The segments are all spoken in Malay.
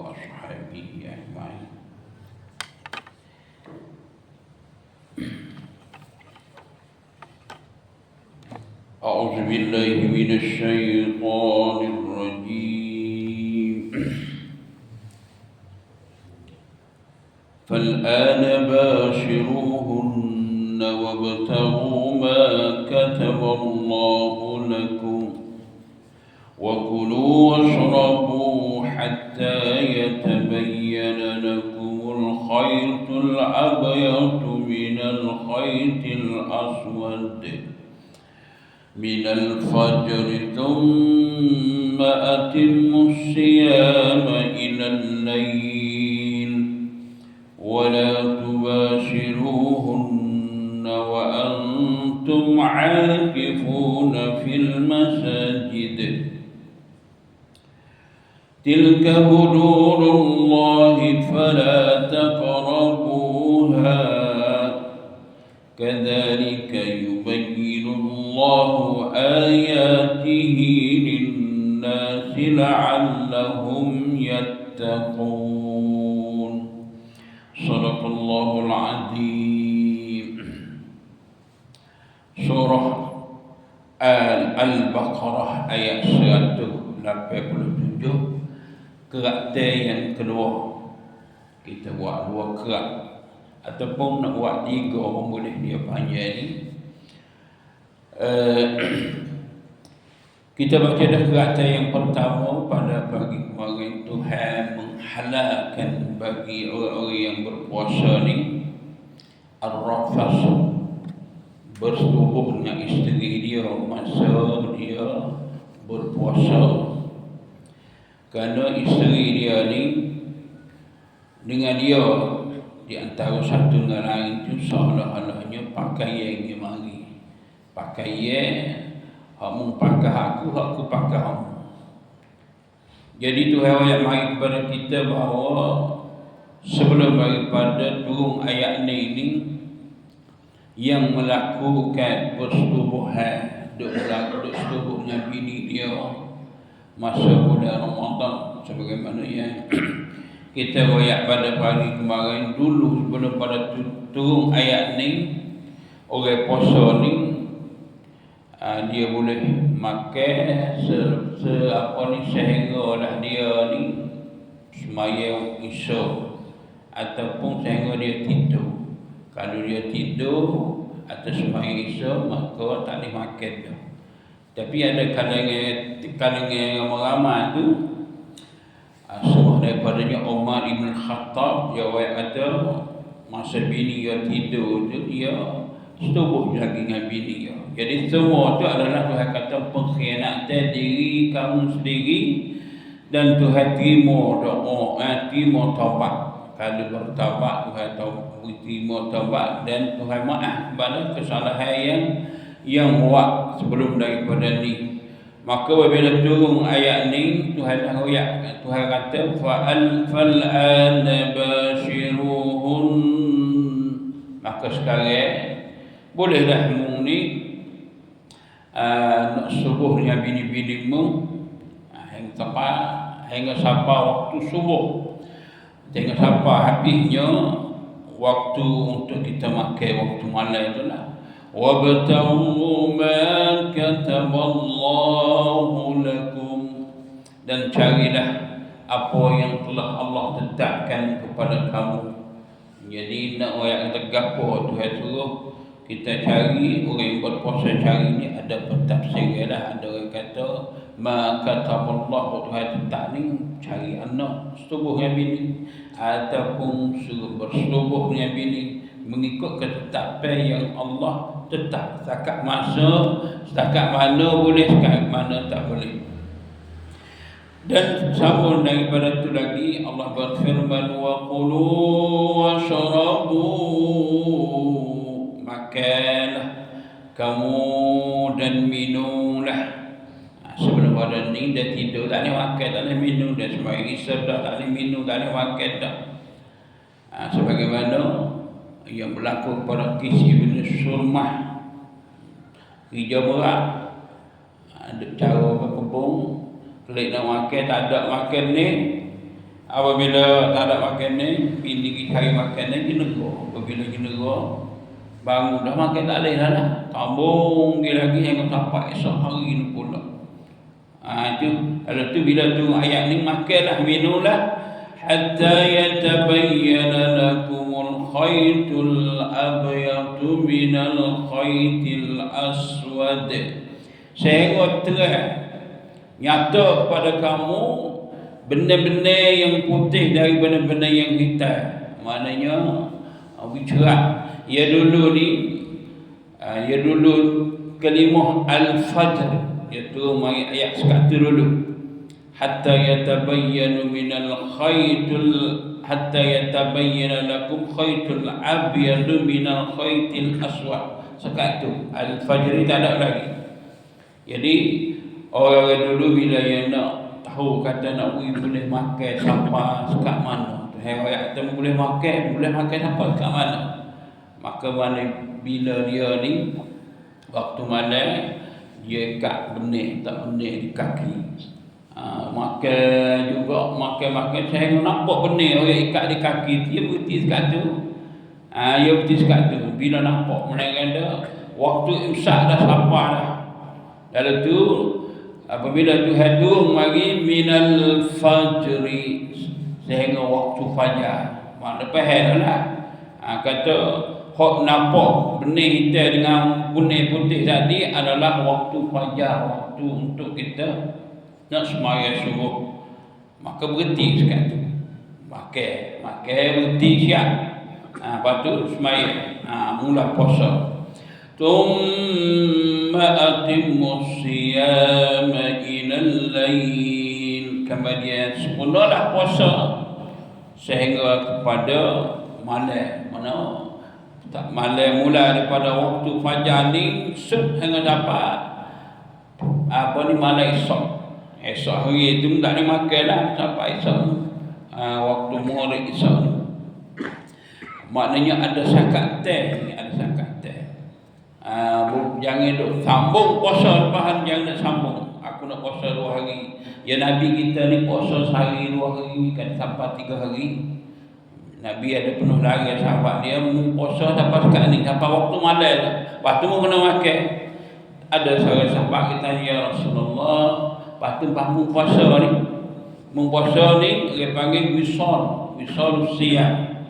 وأصحابه أجمعين أعوذ بالله من الشيطان الرجيم. فالآن باشروهن وابتغوا ما كتب الله لكم وكلوا واشربوا حتى يتبين لكم الخيط الأبيض من الخيط الأسود من الفجر ثم أتموا الصيام إلى الليل. ولا تباشروهن وأنتم عاكفون في المساجد. تلك حدود الله فلا تقربوها. كذلك يبين الله آياته للناس لعلهم يتقون. صدق الله العظيم. سورة Al-Baqarah ayat 187 Kerakter yang kedua Kita buat dua kerak. Ataupun nak buat tiga pun boleh dia panjang ni. Uh, Kita baca dah kerakter yang pertama pada pagi kemarin Tuhan menghalalkan bagi orang-orang yang berpuasa ni Ar-Rafas. Bersetubuh dengan isteri dia masa dia berpuasa kerana isteri dia ni dengan dia di antara satu dengan lain tu seolah-olahnya pakaian yang mari. Pakaian kamu pakai aku, aku pakai kamu. Jadi Tuhan ayat mari kepada kita bahawa sebelum daripada turun ayat ni ini yang melakukan persetubuhan duk melakukan duk setubuhnya bini dia masa bulan Ramadan sebagaimana yang kita royak pada pagi kemarin dulu sebelum pada turun ayat ni orang puasa ni uh, dia boleh makan se, se apa ni sehingga lah dia ni semaya isya ataupun sehingga dia tidur. Kalau dia tidur atau semaya isya maka tak boleh makan tapi ada kalangan kalangan ramai tu semua daripadanya Umar Ibn Khattab dia kata masa bini dia tidur tu dia setubuh lagi dengan bini dia. Jadi semua tu adalah Tuhan kata pengkhianatan diri kamu sendiri dan Tuhan terima doa, eh, terima taubat. Kalau bertaubat Tuhan tahu terima taubat dan Tuhan maaf kepada kesalahan yang yang buat sebelum daripada ni. Maka apabila turun ayat ni Tuhan dah ayat Tuhan kata fa'al fal'an bashiruhun maka sekarang bolehlah mu ni uh, nak subuh dengan bini-bini mu uh, hingga sampai hingga sampai waktu subuh. Hingga sampai habisnya waktu untuk kita makan waktu malam itulah وابتغوا ما كتب الله لكم dan carilah apa yang telah Allah tetapkan kepada kamu jadi nak orang tegak Tuhan suruh kita cari orang yang berpuasa cari ni ada pentafsir lah ada orang kata ma kataballah Tuhan tetap ni cari anak setubuh dengan bini ataupun suruh bersetubuh dengan bini mengikut ketetapan yang Allah tetap. Setakat masa setakat mana boleh setakat mana tak boleh. Dan sambung daripada itu lagi Allah berfirman wa qulu wa syarabu. Makanlah kamu dan minumlah. Ha, sebelum pada ni dah tidur tak boleh makan tak boleh minum. Dan sebagai dah tak boleh minum tak boleh makan dah. Ha, sebagaimana yang berlaku kepada Kis Ibn Surmah hijau berat. Ada cara berkebun. Kelik nak makan tak ada makan ni. Apabila tak ada makan ni bini kita cari makan ni dia negur apabila dia negur bangun dah makan tak dah lah. Tambung dia lagi yang sampai esok hari ni pula. Ha, itu kalau tu bila tu ayat ni makanlah minumlah hatta yatabayyana lakumul khaytul abyadu minal khaytil aswad sehingga terang nyata kepada kamu benda-benda yang putih dari benda-benda yang hitam. Maknanya lebih cerah. Ya dulu ni ya dulu kalimah al-fajr. Iaitu ayat sekata dulu yatabayyanu min al-khaytul hatta yatabayyana lakum khaytul abyad min al-khaytil aswad. Sekatu al-fajr tak ada lagi. Jadi orang dulu bila yang nak tahu kata nak pergi boleh makan sampai sekat mana? Tu hewan tu boleh makan boleh makan sampai sekat mana? Maka mana bila dia ni waktu mana dia ikat benih tak benih di kaki ha, makan juga makan-makan. Saya nampak benih orang ikat di kaki dia berhenti sekat tu. Ha, dia berhenti sekat tu. Bila nampak menaikkan dia waktu imsak dah sampai dah. Lalu tu apabila Tuhan turun mari minal fajri sehingga waktu fajar. Mana pahal lah. Ha, kata hok nampak benih kita dengan benih putih tadi adalah waktu fajar waktu untuk kita nak semaya subuh maka berhenti sekarang makan makan berhenti siap ha, lepas tu semaya ha, mula puasa ثم أتم الصيام إلى الليل kemudian sempurnalah puasa sehingga kepada malam mana tak malam mula daripada waktu fajar ni sehingga dapat apa ni malam esok esok hari itu tak ada makan lah sampai esok. Ha, waktu murid esok. Maknanya ada sakat teh ada sakat Uh, jangan duk sambung puasa lepas jangan nak sambung. Aku nak puasa dua hari. Ya Nabi kita ni puasa sehari dua hari kan sampai tiga hari. Nabi ada penuh lagi sahabat dia puasa sampai sekarang ni sampai waktu malam. Lepas tu mu kena makan. Ada seorang sahabat kita ya Rasulullah lepas tu bangun puasa ni mu puasa ni dia panggil wisol wisol siang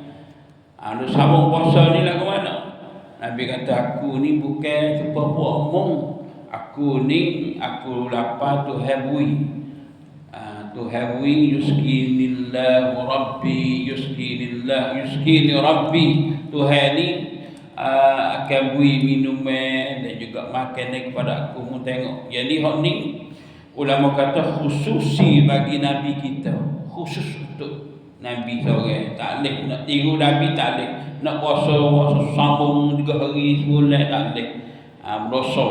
ha, sambung puasa ni lah ke mana Nabi kata aku ni bukan buat omong. Aku ni aku lapar tu habui. Uh, tu habui yuskinillah rabbi yuskinillah yuskini rabbi Tuhan ni uh, akan bui minuman dan juga makan kepada aku mu tengok. Jadi hok ni ulama kata khususi bagi nabi kita. Khusus untuk nabi seorang. Tak boleh nak tiru nabi tak boleh. Nak puasa puasa sambung tiga hari sebulan tak boleh. Ha, berdosa.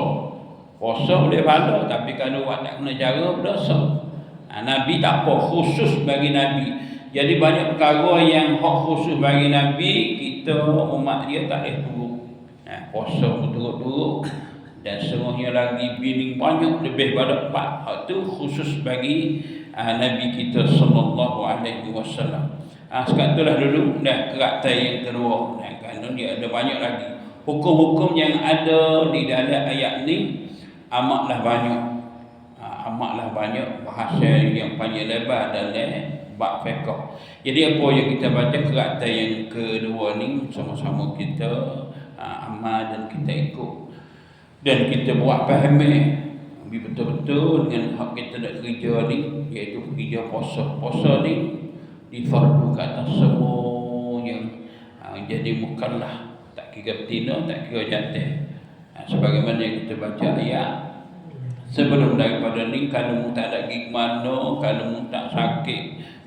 Puasa boleh pahala tapi kalau buat tak kena cara berdosa. Ha, Nabi tak apa khusus bagi Nabi. Jadi banyak perkara yang hak khusus bagi Nabi kita umat dia tak boleh turut ha, puasa turut-turut dan semuanya lagi bini banyak lebih pada empat hak khusus bagi ha, Nabi kita sallallahu alaihi wasallam Ah, sekarang itulah dulu dah kerak yang kedua. Nah, kerana dia ada banyak lagi. Hukum-hukum yang ada di dalam ayat ni amatlah banyak. Ah, amatlah banyak bahasa yang panjang lebar dalam bab fiqh. Jadi apa yang kita baca kerak yang kedua ni sama-sama kita ah, amal dan kita ikut. Dan kita buat faham betul-betul dengan hak kita nak kerja ni iaitu kerja puasa. Puasa ni difardu atas semuanya. Ha, jadi mukallaf tak kira betina tak kira jantan ha, sebagaimana kita baca ayat. Sebelum daripada ni kalau mu tak ada pergi mana kalau mu tak sakit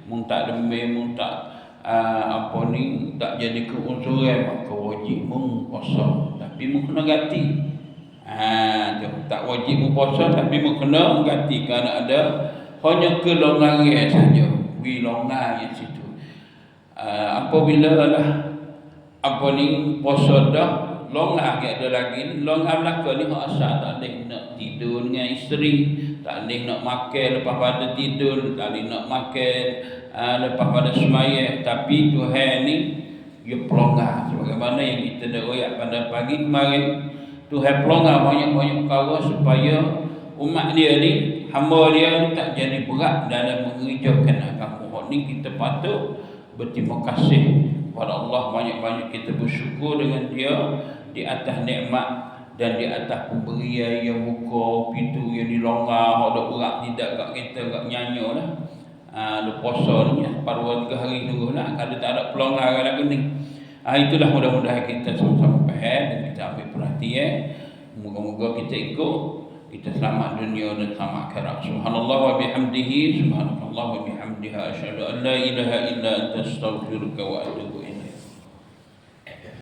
mu tak demam mu tak uh, apa ni tak jadi keuzuran maka wajib mu puasa. Tapi mu kena ganti ha, tak wajib mu puasa tapi kena ganti kerana ada hanya kelonggaran saja wilongan yang situ. Uh, apabila lah apa ni puasa dah longan ke ada lagi longan belaka ni hak asal tak ada nak tidur dengan isteri tak boleh nak makan lepas pada tidur, tak boleh nak makan uh, lepas pada semaya. Tapi Tuhan ni, dia pelonggar. Sebagaimana yang kita dah royak pada pagi kemarin, Tuhan pelonggar banyak-banyak perkara supaya umat dia ni, hamba dia tak jadi berat dalam mengerjakan agama. Ni kita patut berterima kasih kepada Allah. Banyak-banyak kita bersyukur dengan dia di atas nikmat dan di atas pemberian yang buka pintu yang dilonggar. Hak dak berat tidak kat kita kat nyanyi lah. Ah uh, puasa ni paruh tiga hari dulu lah. Kalau tak ada pelonggar lagi ni. Ah itulah mudah-mudahan kita sama-sama faham dan kita ambil perhatian moga-moga kita ikut kita selamat dunia dan selamat akhirat subhanallah wa bihamdihi subhanallah wa bihamdiha asyhadu an la ilaha illa anta astaghfiruka wa atubu